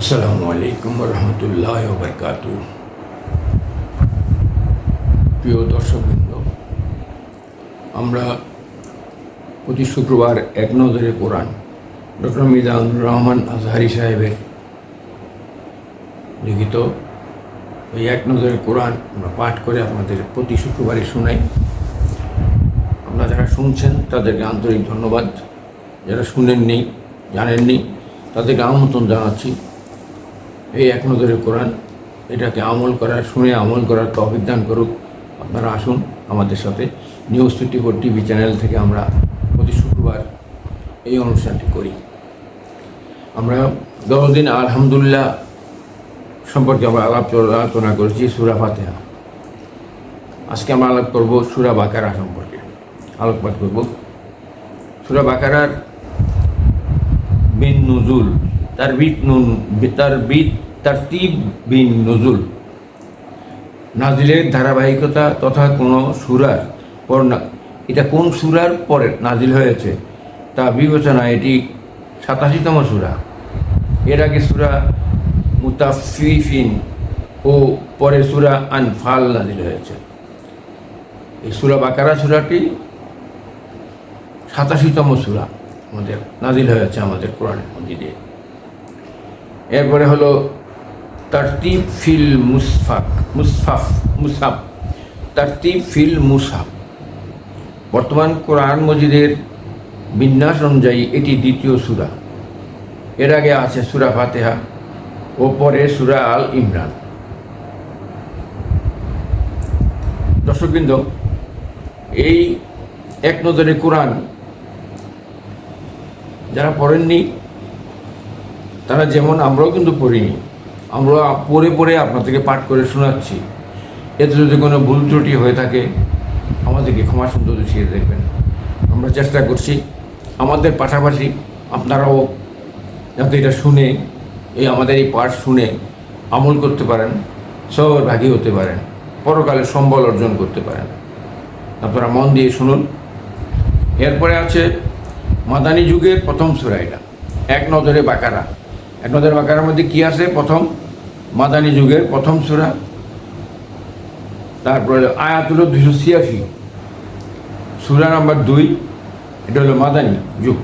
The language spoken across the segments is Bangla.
আসসালামু আলাইকুম রহমতুল্লাহ বরকাত প্রিয় দর্শকবৃন্দ, আমরা প্রতি শুক্রবার এক নজরে কোরআন, ডক্টর মিজানুর রহমান আজহারি সাহেবের লিখিত এই এক নজরে কোরআন আমরা পাঠ করে আপনাদের প্রতি শুক্রবারে শোনাই। আপনারা যারা শুনছেন, তাদেরকে আন্তরিক ধন্যবাদ। যারা শুনেননি, জানেননি, তাদেরকে আমন্ত্রণ জানাচ্ছি। এই এক নজরে কোরআন এটাকে আমল করার, শুনে আমল করার তো অভিজ্ঞান করুক। আপনারা আসুন আমাদের সাথে news twenty four TV channel থেকে আমরা প্রতি শুক্রবার এই অনুষ্ঠানটি করি। আমরা দশদিন আলহামদুলিল্লাহ সম্পর্কে আমরা আলাপ আলোচনা করেছি সুরা ফাতেহা। আজকে আমরা আলাপ করব সুরা বাকারা সম্পর্কে। আলোকপাত করব। সুরা বাকারার বিন নজুল, তার বিট নুন, তার বিট তার তিব বিন নজুল নাজিলের ধারাবাহিকতা তথা কোনো সুরার পর না এটা কোন সুরার পরে নাজিল হয়েছে? তা বিবেচনা এটি সাতাশিতম সুরা। এর আগে সুরা মুতাফিফিন ও পরে সুরা আনফাল নাজিল হয়েছে। এই সুরা বাকারা সুরাটি সাতাশিতম সুরা আমাদের নাজিল হয়েছে আমাদের কোরআনের মন্দিরে এরপরে হলো তারতিব ফিল মুসফাক, মুসফাফ মুসাফ তারতিব ফিল মুসাফ বর্তমান কোরআন মজিদের বিন্যাস অনুযায়ী এটি দ্বিতীয় সুরা। এর আগে আছে সুরা ফাতেহা ও পরে সুরা আল ইমরান। দর্শকবৃন্দ, এই এক নজরে কোরআন যারা পড়েননি, তারা যেমন আমরাও কিন্তু পড়িনি আমরা পড়ে পড়ে আপনাদেরকে পাঠ করে শোনাচ্ছি। এতে যদি কোনো ভুল ত্রুটি হয়ে থাকে, আমাদেরকে ক্ষমা সুন্দর দৃষ্টিতে দেখবেন। আমরা চেষ্টা করছি, আমাদের পাশাপাশি আপনারাও যাতে এটা শুনে, এই আমাদের এই পাঠ শুনে আমল করতে পারেন সবার ভাগী হতে পারেন, পরকালে সম্বল অর্জন করতে পারেন। আপনারা মন দিয়ে শুনুন। এরপরে আছে মাদানী যুগের প্রথম সুরা এটা এক নজরে বাকারা। এক নজরে বাকারার মধ্যে কী আছে? প্রথম মাদানী যুগের প্রথম সুরা, তারপরে আয়াত হলো দুশো ছিয়াশি। সুরা নাম্বার দুই, এটা হলো মাদানী যুগ।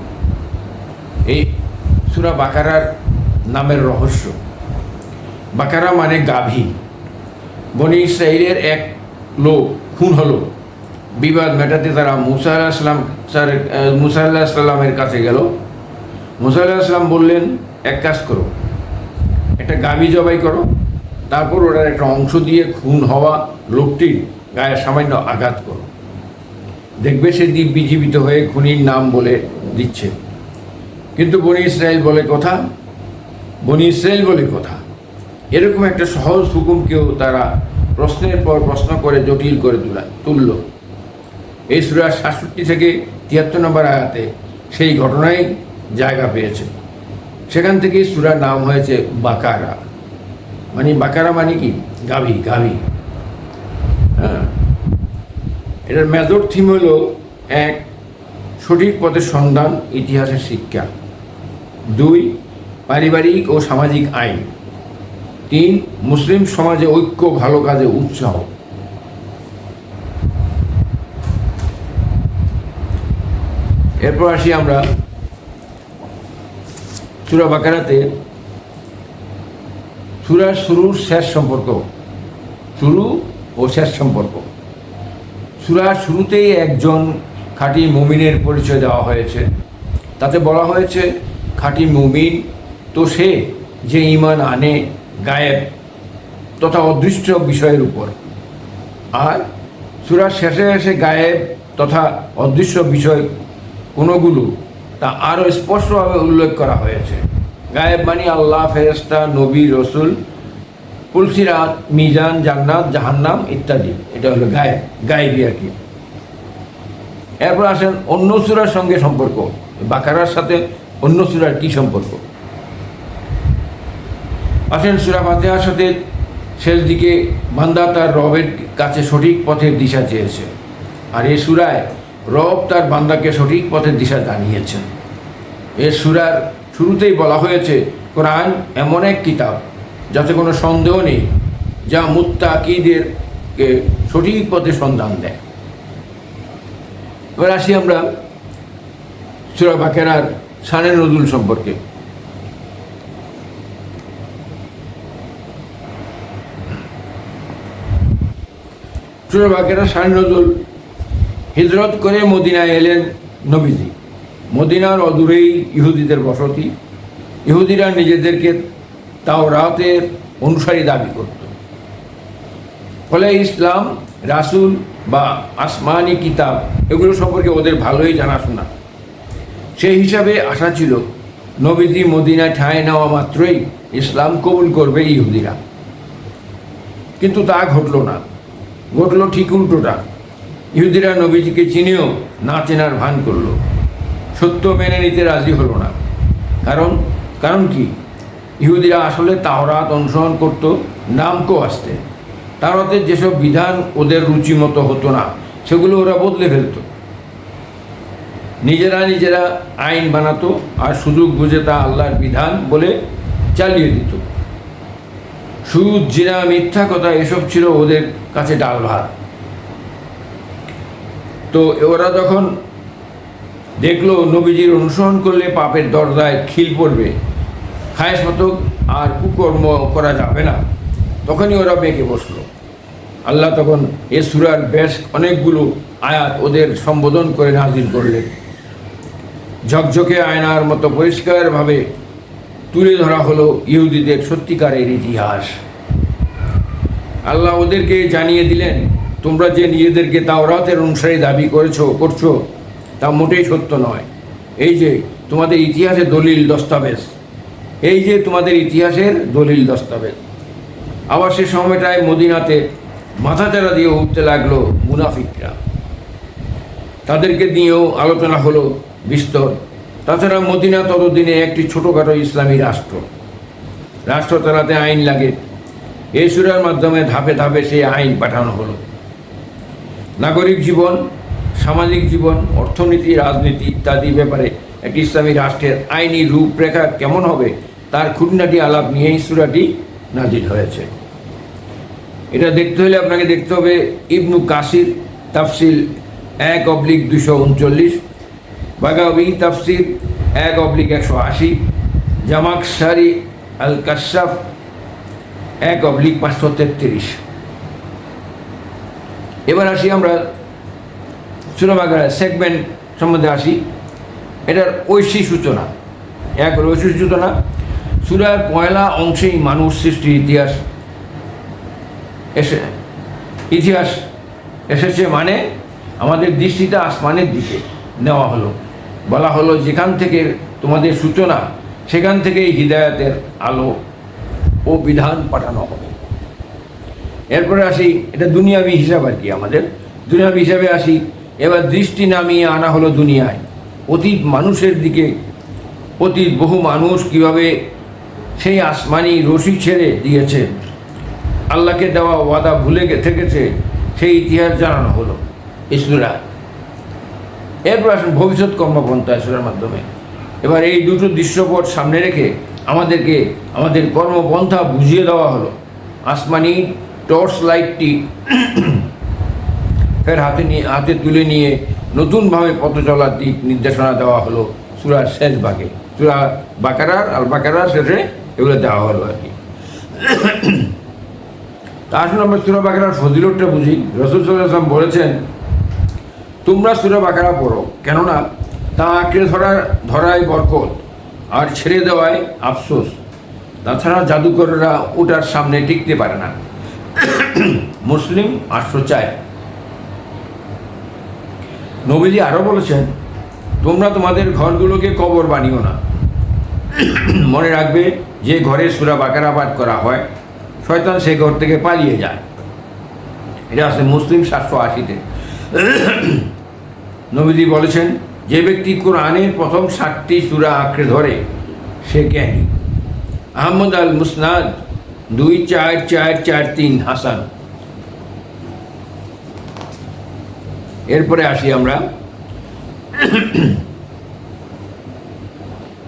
এই সুরা বাকারার নামের রহস্য। বাকারা মানে গাভী। বনি ইসরায়েলের এক লোক, খুন হলো। বিবাদ মেটাতে তারা মুসা আলাহিসাম স্যার মুসা আল্লাহ কাছে গেল। মুসা আল্লাহ বললেন, এক কাজ করো একটা গাভী জবাই করো, তারপর ওটার একটা অংশ দিয়ে খুন হওয়া লোকটির গায়ে সামান্য আঘাত করো। দেখবে সে দ্বীপ বিজীবিত হয়ে খুনির নাম বলে দিচ্ছে। কিন্তু বনি ইসরায়েল বলে কথা, বনি ইসরায়েল বলে কথা। এরকম একটা সহজ হুকুমকেও তারা প্রশ্নের পর প্রশ্ন করে জটিল করে তোলা, তুলল। এই সুরা সাতষট্টি থেকে তিয়াত্তর নম্বর আয়াতে সেই ঘটনাই জায়গা পেয়েছে। সেখান থেকে সুরার নাম হয়েছে বাকারা। মানে বাকারা মানে কি? গাভী গাভী। হ্যাঁ। এটার মেজর থিম হলো এক, সঠিক পথের সন্ধান, ইতিহাসের শিক্ষা। দুই, পারিবারিক ও সামাজিক আইন। তিন, মুসলিম সমাজে ঐক্য, ভালো কাজে উৎসাহ। এরপর আসি আমরা সুরা বাকারাতে সুরার শুরুর শেষ সম্পর্ক, শুরু ও শেষ সম্পর্ক। সুরার শুরুতেই একজন খাঁটি মুমিনের পরিচয় দেওয়া হয়েছে। তাতে বলা হয়েছে, খাঁটি মুমিন তো সে যে ইমান আনে গায়েব তথা অদৃষ্ট বিষয়ের উপর। আর সুরার শেষে এসে গায়েব তথা অদৃশ্য বিষয় কোনোগুলো তা আরও স্পষ্টভাবে উল্লেখ করা হয়েছে। গায়েব মানি আল্লাহ ফেরেস্তা নবী, রসুল কুলসিরাত মিজান, জান্নাত, জাহান্নাম ইত্যাদি। এটা হলো গায়েব, গায়েবি আর কি। এরপর আসেন অন্য সুরার সঙ্গে সম্পর্ক। বাকারার সাথে অন্য সুরার কী সম্পর্ক? আসেন সুরা ফাতেহার সাথে শেষ দিকে বান্দা তার রবের কাছে সঠিক পথের দিশা চেয়েছে। আর এ সুরায় রব তার বান্দাকে সঠিক পথের দিশা জানিয়েছেন। এ সুরার শুরুতেই বলা হয়েছে, কোরআন এমন এক কিতাব, যাতে কোনো সন্দেহ নেই, যা মুত্তাকিদেরকে সঠিক পথে সন্ধান দেয়। এবার আসি আমরা সুরা বাকেরার সানে নজুল সম্পর্কে। সুরা বাকেরা সানে নজুল হিজরত করে মদিনায় এলেন নবীজি। মদিনার অদূরেই ইহুদিদের বসতি। ইহুদিরা নিজেদেরকে তাও রাতের অনুসারী দাবি করত। ফলে ইসলাম, রাসুল বা আসমানি কিতাব এগুলো সম্পর্কে ওদের ভালোই জানাশোনা। সেই হিসাবে আশা ছিল, নবীজি মদিনায় ঠাঁই নেওয়া মাত্রই ইসলাম কবুল করবে ইহুদিরা। কিন্তু তা ঘটল না। ঘটল ঠিক উল্টোটা। ইহুদিরা নবীজিকে চিনেও না চেনার ভান করল। সত্য মেনে নিতে রাজি হলো না। কারণ কারণ কি? ইহুদিরা আসলে তাওরাত অনুসরণ করত, নামকো আসতে। তাওরাতের যেসব বিধান ওদের রুচি মতো হতো না, সেগুলো ওরা বদলে ফেলতো। নিজেরা নিজেরা আইন বানাতো আর সুযোগ বুঝে তা আল্লাহর বিধান বলে চালিয়ে দিত। সুদ, জিনা, মিথ্যা কথা এসব ছিল ওদের কাছে ডাল ভাত। তো ওরা যখন দেখল নবীজির অনুসরণ করলে পাপের দরজায় খিল পড়বে। খায়েস মতো আর কুকর্ম করা যাবে না। তখনই ওরা বেঁকে বসল। আল্লাহ তখন এ সুরার বেশ অনেকগুলো আয়াত ওদের সম্বোধন করে নাজিল করলেন। ঝকঝকে আয়নার মতো পরিষ্কারভাবে তুলে ধরা হলো ইহুদিদের সত্যিকারের ইতিহাস। আল্লাহ ওদেরকে জানিয়ে দিলেন, তোমরা যে নিজেদেরকে তাওরাতের অনুসারী দাবি করেছ, করছ তা মোটেই সত্য নয়। এই যে তোমাদের ইতিহাসের দলিল দস্তাবেজ, এই যে তোমাদের ইতিহাসের দলিল দস্তাবেজ। আবার সে সময়টায় মদিনাতে মাথাচাড়া দিয়ে উঠতে লাগল মুনাফিকরা। তাদেরকে নিয়েও আলোচনা হলো বিস্তর। তাছাড়া মদিনা ততদিনে একটি ছোটোখাটো ইসলামী রাষ্ট্র। রাষ্ট্র চালাতে আইন লাগে। এই সুরার মাধ্যমে ধাপে ধাপে সেই আইন পাঠানো হলো। নাগরিক জীবন সামাজিক জীবন, অর্থনীতি, রাজনীতি ইত্যাদি ব্যাপারে একটি ইসলামী রাষ্ট্রের আইনি রূপরেখা কেমন হবে, তার খুঁটিনাটি আলাপ নিয়েই সুরাটি নাজির হয়েছে। এটা দেখতে হলে আপনাকে দেখতে হবে ইবনু কাসির, তাফসিল এক অবলিক দুশো উনচল্লিশ বাগাবি তাফসির এক অবলিক একশো আশি জামাকসারি আল কাশাফ এক অবলিক পাঁচশো তেত্রিশ। এবার আসি আমরা সুরাবাগার সেগমেন্ট সম্বন্ধে আসি। এটার ঐশী সূচনা। এক ঐশী সূচনা। সুরার পয়লা অংশেই মানুষ সৃষ্টির ইতিহাস এসে ইতিহাস এসেছে মানে আমাদের দৃষ্টিটা আসমানের দিকে নেওয়া হলো। বলা হলো যেখান থেকে তোমাদের সূচনা, সেখান থেকেই হৃদায়তের আলো ও বিধান পাঠানো হবে। এরপরে আসি, এটা দুনিয়াবি হিসাব আর কি আমাদের। দুনিয়াবি হিসাবে আসি এবার দৃষ্টি নামিয়ে আনা হলো দুনিয়ায়। অতীত মানুষের দিকে অতীত বহু মানুষ কীভাবে সেই আসমানি রশি ছেড়ে দিয়েছে, আল্লাহকে দেওয়া ওয়াদা ভুলে থেকেছে, সেই ইতিহাস জানানো হলো ইসুরা এরপর আসুন ভবিষ্যৎ কর্মপন্থা ইসুরার মাধ্যমে। এবার এই দুটো দৃশ্যপট সামনে রেখে আমাদেরকে, আমাদের কর্মপন্থা বুঝিয়ে দেওয়া হলো। আসমানি টর্চ লাইটটি ফের হাতে নিয়ে, হাতে তুলে নিয়ে নতুনভাবে পথ চলার দিক নির্দেশনা দেওয়া হলো সুরার শেষ ভাগে সুরা বাকারার আর বাকারার শেষে এগুলো দেওয়া হলো আর কি। আসুন আমরা সুরা বাকারার ফজিলতটা বুঝি। রসুল সাল্লাম বলেছেন, তোমরা সুরা বাকারা পড়ো, কেননা তা আঁকড়ে ধরার ধরায় বরকত আর ছেড়ে দেওয়ায় আফসোস। তাছাড়া জাদুকররা ওটার সামনে টিকতে পারে না। মুসলিম আটশো চায়। নবীজি আরও বলেছেন, তোমরা তোমাদের ঘরগুলোকে কবর বানিও না। মনে রাখবে, যে ঘরে সুরা বাকারা পাঠ করা হয়, শয়তান সে ঘর থেকে পালিয়ে যায়। এটা আছে মুসলিম সাতশো আশিতে। নবীজি বলেছেন, যে ব্যক্তি কোরআনের প্রথম ষাটটি সুরা আঁকড়ে ধরে, সে জ্ঞানী। আহমদ আল মুসনাদ দুই চার চার চার তিন হাসান। এরপরে আসি আমরা।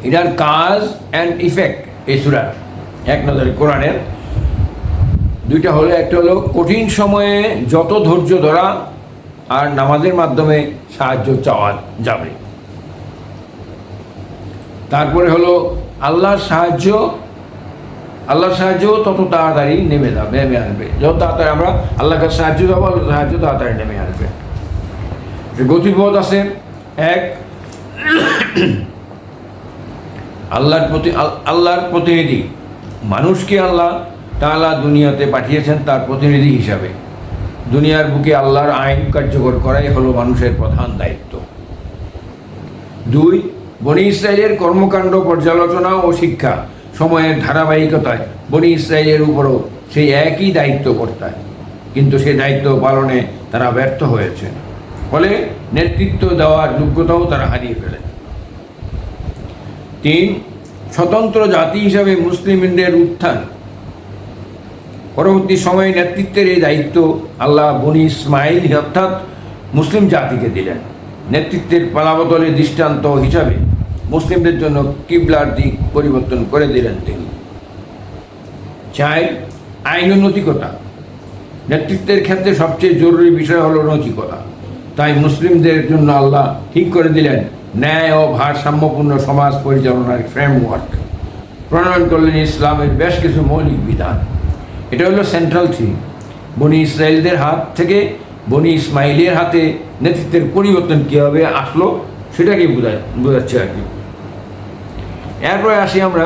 এটার কাজ অ্যান্ড ইফেক্ট এই সুরার। এক নজরে কোরআনের। দুইটা হলো, একটা হলো কঠিন সময়ে যত ধৈর্য ধরা আর নামাজের মাধ্যমে সাহায্য চাওয়া যাবে। তারপরে হলো, আল্লাহর সাহায্য আল্লাহর সাহায্য তত তাড়াতাড়ি নেমে যাবে, নেমে আসবে। যত তাড়াতাড়ি আমরা আল্লাহর কাছে সাহায্য যাব আল্লাহর সাহায্য তাড়াতাড়ি নেমে আসবে। গতিপথ আছে এক, আল্লাহর প্রতি আল্লাহর প্রতিনিধি। মানুষকে আল্লাহ তালা দুনিয়াতে পাঠিয়েছেন তার প্রতিনিধি হিসাবে। দুনিয়ার বুকে আল্লাহর আইন কার্যকর করাই হলো মানুষের প্রধান দায়িত্ব। দুই, বনি ইসরায়েলের কর্মকাণ্ড পর্যালোচনা ও শিক্ষা সময়ের ধারাবাহিকতায় বনি ইসরায়েলের উপরও সেই একই দায়িত্ব কর্তায়। কিন্তু সেই দায়িত্ব পালনে তারা ব্যর্থ হয়েছে। ফলে নেতৃত্ব দেওয়ার যোগ্যতাও তারা হারিয়ে ফেলে। তিন, স্বতন্ত্র জাতি হিসাবে মুসলিমদের উত্থান। পরবর্তী সময়ে নেতৃত্বের এই দায়িত্ব আল্লাহ বনি ইসমাইল অর্থাৎ মুসলিম জাতিকে দিলেন। নেতৃত্বের পালাবদলের দৃষ্টান্ত হিসাবে মুসলিমদের জন্য কিবলার দিক পরিবর্তন করে দিলেন তিনি। চাই আইন নৈতিকতা। নেতৃত্বের ক্ষেত্রে সবচেয়ে জরুরি বিষয় হলো নৈতিকতা। তাই মুসলিমদের জন্য আল্লাহ ঠিক করে দিলেন ন্যায় ও ভারসাম্যপূর্ণ সমাজ পরিচালনার ফ্রেমওয়ার্ক প্রণয়ন করলেন ইসলামের বেশ কিছু মৌলিক বিধান। এটা হলো সেন্ট্রাল থিম বনি ইসরায়েলদের হাত থেকে বনি ইসমাইলের হাতে নেতৃত্বের পরিবর্তন কীভাবে আসলো সেটাকে বোঝায় বোঝাচ্ছে আর কি। এরপরে আসি আমরা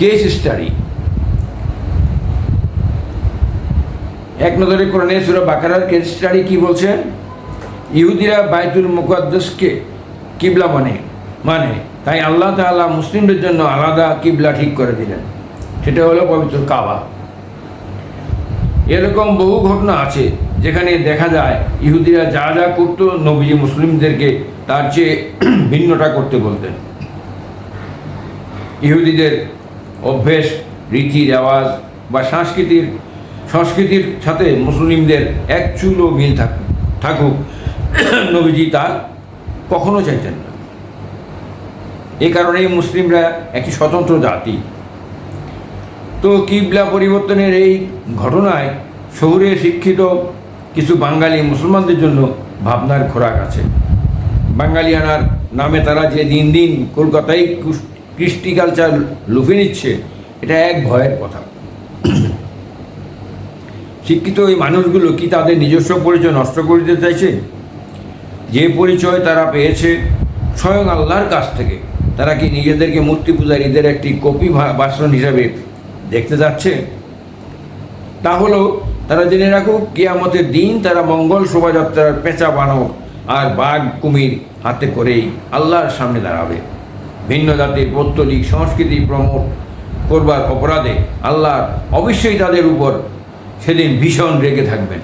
কেস স্টাডি এক নজরে কোরআনে সুরা বাকারার কেস স্টাডি কি বলছেন ইহুদিরা বাইতুল মুকাদ্দাসকে কিবলা মানে মানে তাই আল্লাহ তাআলা মুসলিমদের জন্য আলাদা কিবলা ঠিক করে দিলেন। সেটা হলো পবিত্র কাবা। এরকম বহু ঘটনা আছে যেখানে দেখা যায় ইহুদিরা যা যা করতো নবীজি মুসলিমদেরকে তার চেয়ে ভিন্নটা করতে বলতেন। ইহুদিদের অভ্যেস, রীতি, রেওয়াজ বা সংস্কৃতির সংস্কৃতির সাথে মুসলিমদের এক চুলও মিল থাকুক থাকুক, নবীজি তা কখনো চাইতেন না। এ কারণেই মুসলিমরা একটি স্বতন্ত্র জাতি। তো কিবলা পরিবর্তনের এই ঘটনায় শহুরে শিক্ষিত কিছু বাঙালি মুসলমানদের জন্য ভাবনার খোরাক আছে। বাঙালিয়ানার নামে তারা যে দিন দিন কলকাতায় কৃষ্টি কালচার লুফে নিচ্ছে, এটা এক ভয়ের কথা। শিক্ষিত এই মানুষগুলো কি তাদের নিজস্ব পরিচয় নষ্ট করে দিতে চাইছে? যে পরিচয় তারা পেয়েছে স্বয়ং আল্লাহর কাছ থেকে, তারা কি নিজেদেরকে মূর্তি পূজারীদের একটি কপি ভাষণ হিসাবে দেখতে যাচ্ছে? তা তারা জেনে রাখুক কিয়ামতের দিন তারা মঙ্গল শোভাযাত্রার পেঁচা বানর আর বাঘ কুমির হাতে করেই আল্লাহর সামনে দাঁড়াবে। ভিন্ন জাতির পৌত্তলিক সংস্কৃতি প্রমোট করবার অপরাধে আল্লাহ অবশ্যই তাদের উপর সেদিন ভীষণ রেগে থাকবেন।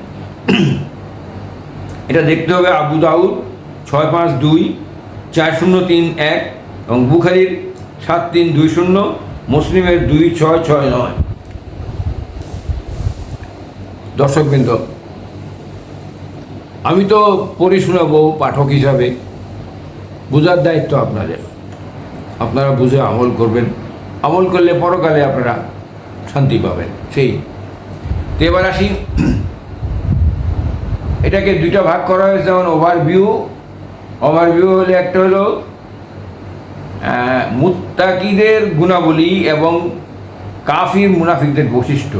এটা দেখতে হবে আবু দাউদ, ছয় পাঁচ দুই, চার শূন্য তিন এক এবং বুখারির সাত তিন দুই শূন্য, মুসলিমের দুই ছয় ছয় নয়। দর্শকবৃন্দ, আমি তো পড়ে শোনাবো পাঠক হিসাবে। বোঝার দায়িত্ব আপনাদের। আপনারা বুঝে আমল করবেন। আমল করলে পরকালে আপনারা শান্তি পাবেন। সেই তো এবার আসি। এটাকে দুইটা ভাগ করা হয়েছে, যেমন ওভারভিউ ওভারভিউ হলে একটা হলো মুত্তাকিদের গুণাবলী এবং কাফির মুনাফিকদের বৈশিষ্ট্য।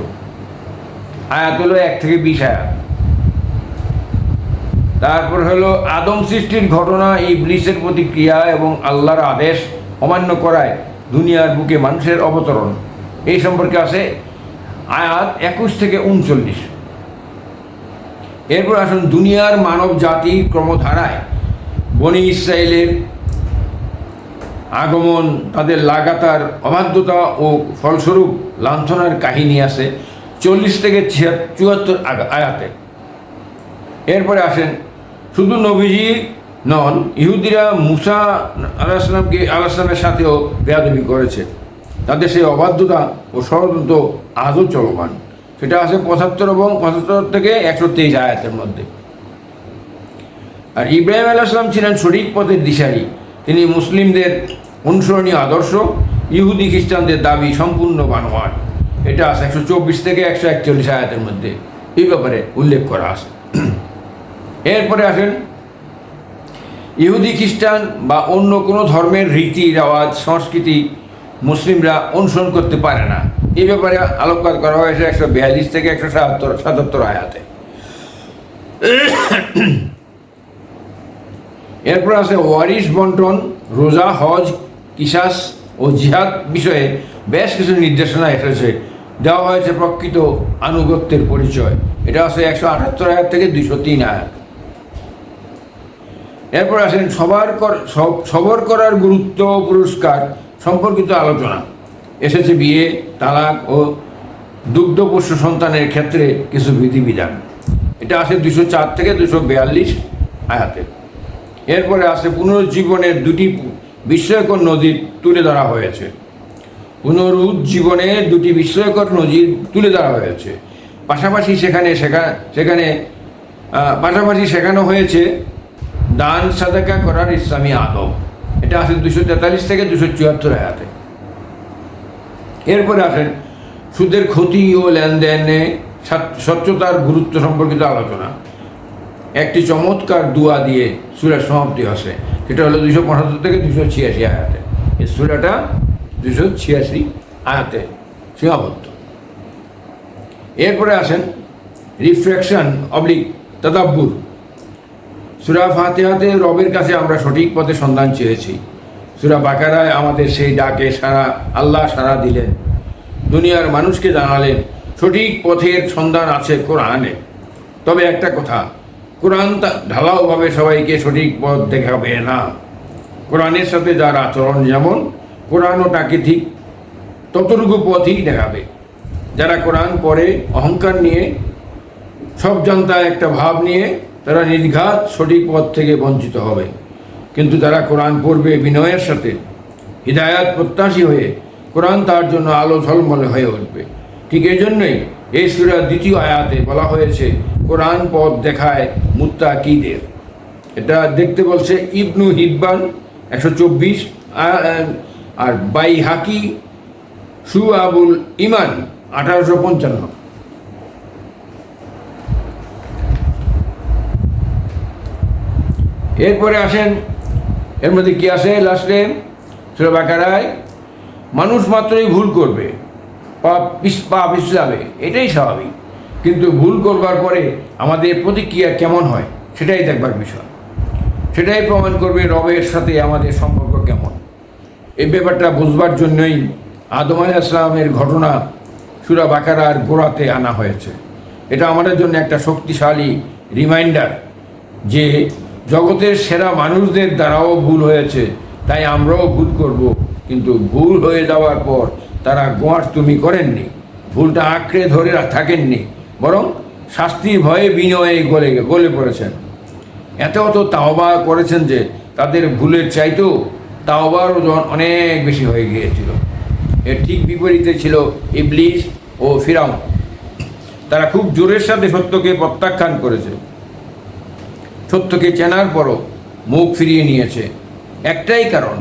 আয়াত হলো এক থেকে বিশ আয়াত। তারপর হলো আদম সৃষ্টির ঘটনা এই ব্লিসের প্রতিক্রিয়া এবং আল্লাহর আদেশ অমান্য করায় দুনিয়ার বুকে মানুষের অবতরণ। এই সম্পর্কে আছে আয়াত একুশ থেকে উনচল্লিশ। এরপর আসুন দুনিয়ার মানব জাতি ক্রমধারায়। বনি ইসরায়েলের আগমন, তাদের লাগাতার অবাধ্যতা ও ফলস্বরূপ লাঞ্ছনার কাহিনী আছে চল্লিশ থেকে চুয়াত্তর আয়াতে। এরপরে আসেন, শুধু নবীজি নন, ইহুদিরা মুসা আলাহিসামকে আলাহিসামের সাথেও বেয়াদবি করেছে। তাদের সেই অবাধ্যতা ও ষড়যন্ত্র আজও চলমান। সেটা আছে পঁচাত্তর এবং পঁচাত্তর থেকে একশো তেইশ আয়াতের মধ্যে। আর ইব্রাহিম আলাইসলাম ছিলেন সঠিক পথের দিশারি। তিনি মুসলিমদের অনুসরণীয় আদর্শ, ইহুদি খ্রিস্টানদের দাবি সম্পূর্ণ বানোয়াট। এটা আছে একশো চব্বিশ থেকে একশো একচল্লিশ আয়াতের মধ্যে। এই ব্যাপারে উল্লেখ করা আছে। এরপরে আসেন, ইহুদি খ্রিস্টান বা অন্য কোনো ধর্মের রীতি, রেওয়াজ, সংস্কৃতি মুসলিমরা অনুসরণ করতে পারে না। এই ব্যাপারে আলোকপাত করা হয়েছে একশো বিয়াল্লিশ থেকে একশো সাতাত্তর সাতাত্তর আয়াতে। এরপর আছে ওয়ারিশ, বন্টন, রোজা, হজ, কিসাস ও জিহাদ বিষয়ে বেশ কিছু নির্দেশনা এসেছে। দেওয়া হয়েছে প্রকৃত আনুগত্যের পরিচয়। এটা আছে একশো আটাত্তর আয়াত থেকে দুশো তিন আয়াত। এরপর আসেন সবার সবর করার গুরুত্ব পুরস্কার। সম্পর্কিত আলোচনা। এসেছে বিয়ে, তালাক ও দুগ্ধপোষ্য সন্তানের ক্ষেত্রে কিছু বিধিবিধান। এটা আসে দুশো চার থেকে দুশো বিয়াল্লিশ আয়াতে। এরপরে আসে পুনরুজ্জীবনের দুটি বিস্ময়কর নজির তুলে ধরা হয়েছে। পুনরুজ্জীবনের দুটি বিস্ময়কর নজির তুলে ধরা হয়েছে। পাশাপাশি সেখানে শেখা, সেখানে পাশাপাশি শেখানো হয়েছে, দান সাদাকা করার ইসলামী আদব। এটা আছে দুশো তেতাল্লিশ থেকে দুশো চুয়াত্তর আয়াতে এরপরে আসেন, সুদের ক্ষতি ও লেনদেনে স্বচ্ছতার গুরুত্ব সম্পর্কিত আলোচনা। একটি চমৎকার দুয়া দিয়ে সুরের সমাপ্তি আসে সেটা হলো দুশো পঁচাত্তর থেকে দুশো ছিয়াশি আয়াতে এই সুরাটা দুশো ছিয়াশি আয়াতে সীমাবদ্ধ এরপরে আসেন রিফ্লেকশন অবলিক তদাব্বুর। সুরা ফাতেহাতে রবের কাছে আমরা সঠিক পথে সন্ধান চেয়েছি। সুরা বাকারায় আমাদের সেই ডাকে সারা, আল্লাহ সারা দিলেন। দুনিয়ার মানুষকে জানালেন, সঠিক পথের সন্ধান আছে কোরআনে। তবে একটা কথা, কোরআন ঢালাওভাবে সবাইকে সঠিক পথ দেখাবে না। কোরআনের সাথে যার আচরণ যেমন, কোরআনও তাকে ঠিক ততটুকু পথই দেখাবে। যারা কোরআন পড়ে, অহংকার নিয়ে, সব জানতা একটা ভাব নিয়ে তারা নির্ঘাত সঠিক পথ থেকে বঞ্চিত হবে। কিন্তু যারা কোরআন পড়বে বিনয়ের সাথে, হৃদায়াত প্রত্যাশী হয়ে কোরআন তার জন্য আলো ঝলমলে হয়ে উঠবে। ঠিক এই জন্যই এই সুরার দ্বিতীয় আয়াতে বলা হয়েছে, কোরআন পথ দেখায় মুত্তা মুত্তাকিদের। এটা দেখতে বলছে ইবনু হিব্বান একশো চব্বিশ আর বাই হাকি সু আবুল ইমান আঠারোশো পঞ্চান্ন। এরপরে আসেন, এর মধ্যে কী আসে? লাস্টে সুরা বাকারায়, মানুষ মাত্রই ভুল করবে। পাপ পাপ ইসলামে, এটাই স্বাভাবিক। কিন্তু ভুল করবার পরে আমাদের প্রতিক্রিয়া কেমন হয়, সেটাই দেখবার বিষয়। সেটাই প্রমাণ করবে রবের সাথে আমাদের সম্পর্ক কেমন। এই ব্যাপারটা বুঝবার জন্যই আদম আলাহ ইসলামের ঘটনা সুরা বাকারার গোড়াতে আনা হয়েছে। এটা আমাদের জন্য একটা শক্তিশালী রিমাইন্ডার যে জগতের সেরা মানুষদের দ্বারাও ভুল হয়েছে, তাই আমরাও ভুল করব। কিন্তু ভুল হয়ে যাওয়ার পর তারা গোয়ার তুমি করেননি, ভুলটা আঁকড়ে ধরে থাকেননি, বরং শাস্তির ভয়ে বিনয়ে গলে গলে পড়েছেন। এত অত তাওবা করেছেন যে তাদের ভুলের চাইতেও তাওবার ওজন অনেক বেশি হয়ে গিয়েছিল। এর ঠিক বিপরীতে ছিল ইবলিশ ও ফিরাউন। তারা খুব জোরের সাথে সত্যকে প্রত্যাখ্যান করেছে। সত্যকে চেনার পরও মুখ ফিরিয়ে নিয়েছে। একটাই কারণ,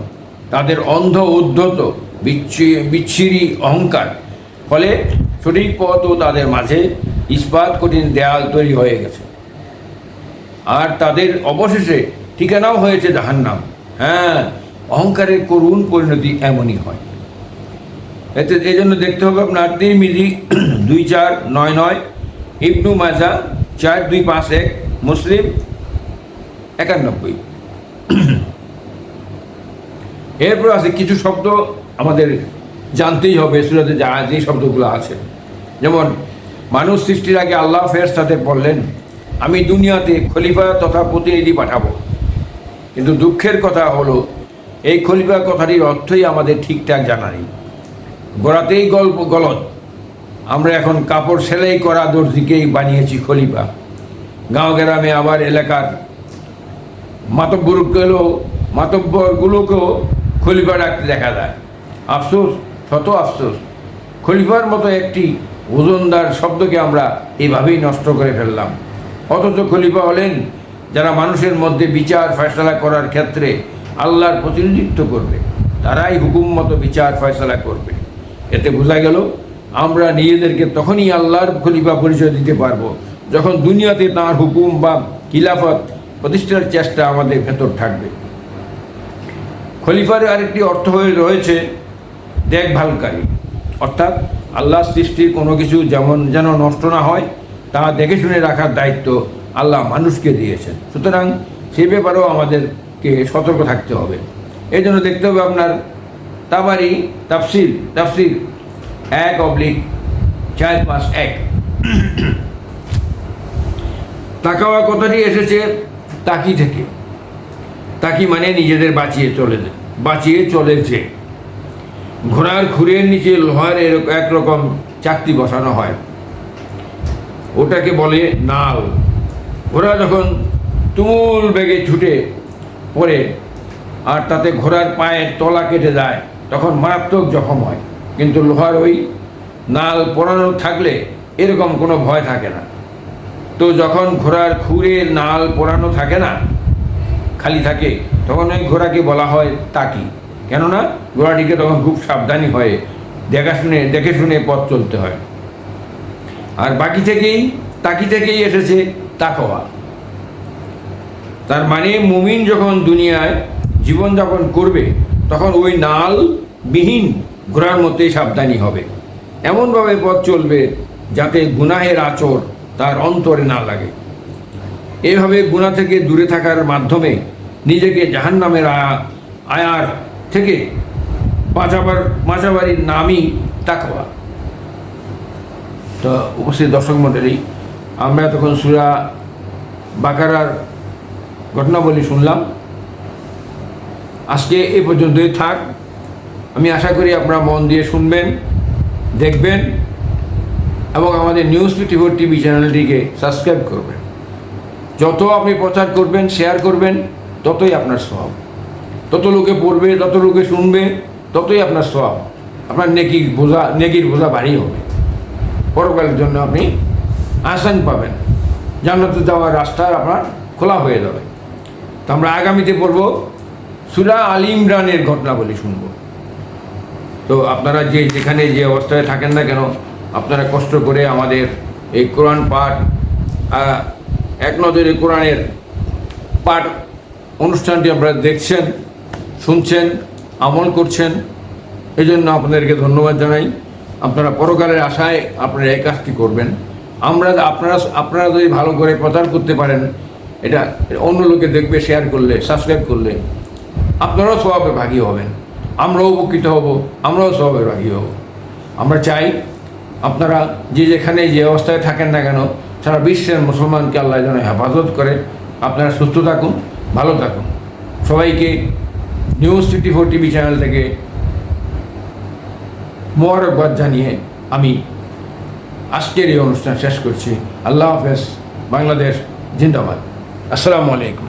তাদের অন্ধ উদ্ধত, বিচ্ছি- বিচ্ছিরি অহংকার। ফলে সঠিক পথও তাদের মাঝে ইস্পাত কঠিন দেয়াল তৈরি হয়ে গেছে। আর তাদের অবশেষে ঠিকানাও হয়েছে জাহান্নাম। হ্যাঁ অহংকারের করুণ পরিণতি এমনই হয়। এতে এই জন্য দেখতে হবে আপনার তিরমিজি দুই চার নয় নয়, ইবনু মাজা চার দুই পাঁচ এক, মুসলিম একানব্বই। এরপর আছে কিছু শব্দ আমাদের জানতেই হবে, সুরাতে যা যে শব্দগুলো আছে। যেমন, মানুষ সৃষ্টির আগে আল্লাহ ফের সাথে বললেন, আমি দুনিয়াতে খলিফা তথা প্রতিনিধি পাঠাবো। কিন্তু দুঃখের কথা হলো, এই খলিফা কথাটির অর্থই আমাদের ঠিকঠাক জানা নেই। গোড়াতেই গল্প গলত আমরা এখন কাপড় সেলাই করা দর্জিকেই বানিয়েছি খলিফা। গাঁও গ্রামে আবার এলাকার মাতব্বরগুলো মাতব্বরগুলোকেও খলিফা ডাকতে দেখা যায়। আফসোস, শত আফসোস। খলিফার মতো একটি ওজনদার শব্দকে আমরা এভাবেই নষ্ট করে ফেললাম। অথচ খলিফা হলেন যারা মানুষের মধ্যে বিচার ফয়সলা করার ক্ষেত্রে আল্লাহর প্রতিনিধিত্ব করবে। তারাই হুকুম মতো বিচার ফয়সলা করবে। এতে বোঝা গেল, আমরা নিজেদেরকে তখনই আল্লাহর খলিফা পরিচয় দিতে পারব, যখন দুনিয়াতে তাঁর হুকুম বা খিলাফত প্রতিষ্ঠার চেষ্টা আমাদের ভেতর থাকবে। খলিফার আরেকটি অর্থ হয়ে রয়েছে দেখভালকারী। অর্থাৎ আল্লাহ সৃষ্টির কোনো কিছু যেমন যেন নষ্ট না হয়, তা দেখে শুনে রাখার দায়িত্ব আল্লাহ মানুষকে দিয়েছেন। সুতরাং সে ব্যাপারেও আমাদেরকে সতর্ক থাকতে হবে। এই জন্য দেখতে হবে আপনার তাবারি তাফসির তাফসির এক অবলিক চার পাঁচ এক। তাকাওয়া কথাটি এসেছে তাকি থেকে। তাকি মানে নিজেদের বাঁচিয়ে চলে বাঁচিয়ে চলেছে ঘোড়ার খুরের নিচে লোহার এরকম একরকম চাকতি বসানো হয়। ওটাকে বলে নাল। ঘোড়া যখন তুমুল বেগে ছুটে পড়ে আর তাতে ঘোড়ার পায়ের তলা কেটে যায়, তখন মারাত্মক জখম হয়। কিন্তু লোহার ওই নাল পরানো থাকলে এরকম কোনো ভয় থাকে না। তো যখন ঘোড়ার খুরের নাল পোড়ানো থাকে না, খালি থাকে, তখন ওই ঘোড়াকে বলা হয় তাকি। কেননা ঘোড়াটিকে তখন খুব সাবধানী হয়ে দেখা শুনে দেখে শুনে পথ চলতে হয়। আর বাকি থেকেই, তাকি থেকেই এসেছে তাকওয়া। তার মানে মুমিন যখন দুনিয়ায় জীবনযাপন করবে, তখন ওই নাল বিহীন ঘোড়ার মধ্যেই সাবধানী হবে। এমনভাবে পথ চলবে যাতে গুনাহের আচর তার অন্তরে না লাগে। এভাবে গুণা থেকে দূরে থাকার মাধ্যমে নিজেকে জাহান্নামের আয়া আয়ার থেকে বাঁচাবার বাঁচাবাড়ির নামই তাকওয়া। তো উপস্থিত দর্শক মণ্ডলী, আমরা তখন সুরা বাকারার ঘটনাবলী শুনলাম। আজকে এ পর্যন্তই থাক। আমি আশা করি আপনারা মন দিয়ে শুনবেন, দেখবেন। এবং আমাদের নিউজ টিভি টিভি চ্যানেলটিকে সাবস্ক্রাইব করবেন। যত আপনি প্রচার করবেন শেয়ার করবেন, ততই আপনার স্বভাব। তত লোকে পড়বে, তত লোকে শুনবে, ততই আপনার স্বভাব। আপনার নেকি বোঝা, নেকির বোঝা বাড়ি হবে। পরকালের জন্য আপনি আসান পাবেন। জান্নাতে যাওয়ার রাস্তা আপনার খোলা হয়ে যাবে। তো আমরা আগামীতে পড়ব সুরা আলী ইমরানের ঘটনাবলী শুনব। তো আপনারা যে যেখানে যে অবস্থায় থাকেন না কেন আপনারা কষ্ট করে আমাদের এই কোরআন পাঠ এক নজরে কোরআনের পাঠ অনুষ্ঠানটি আপনারা দেখছেন, শুনছেন, আমল করছেন এই জন্য আপনাদেরকে ধন্যবাদ জানাই। আপনারা পরকালের আশায় আপনারা এই কাজটি করবেন। আমরা, আপনারা আপনারা যদি ভালো করে প্রচার করতে পারেন, এটা অন্য লোকে দেখবে শেয়ার করলে সাবস্ক্রাইব করলে, আপনারাও স্বভাবে ভাগী হবেন। আমরাও উপকৃত হব, আমরাও স্বভাবে ভাগী হব। আমরা চাই আপনারা যে যেখানে যে অবস্থায় থাকেন না কেন, সারা বিশ্বের মুসলমানকে আল্লাহ যেন হেফাজত করে। আপনারা সুস্থ থাকুন, ভালো থাকুন। সবাইকে news twenty four TV channel থেকে মোবারকবাদ জানিয়ে আমি আজকের এই অনুষ্ঠান শেষ করছি। আল্লাহ হাফেজ, বাংলাদেশ জিন্দাবাদ। আসসালামু আলাইকুম।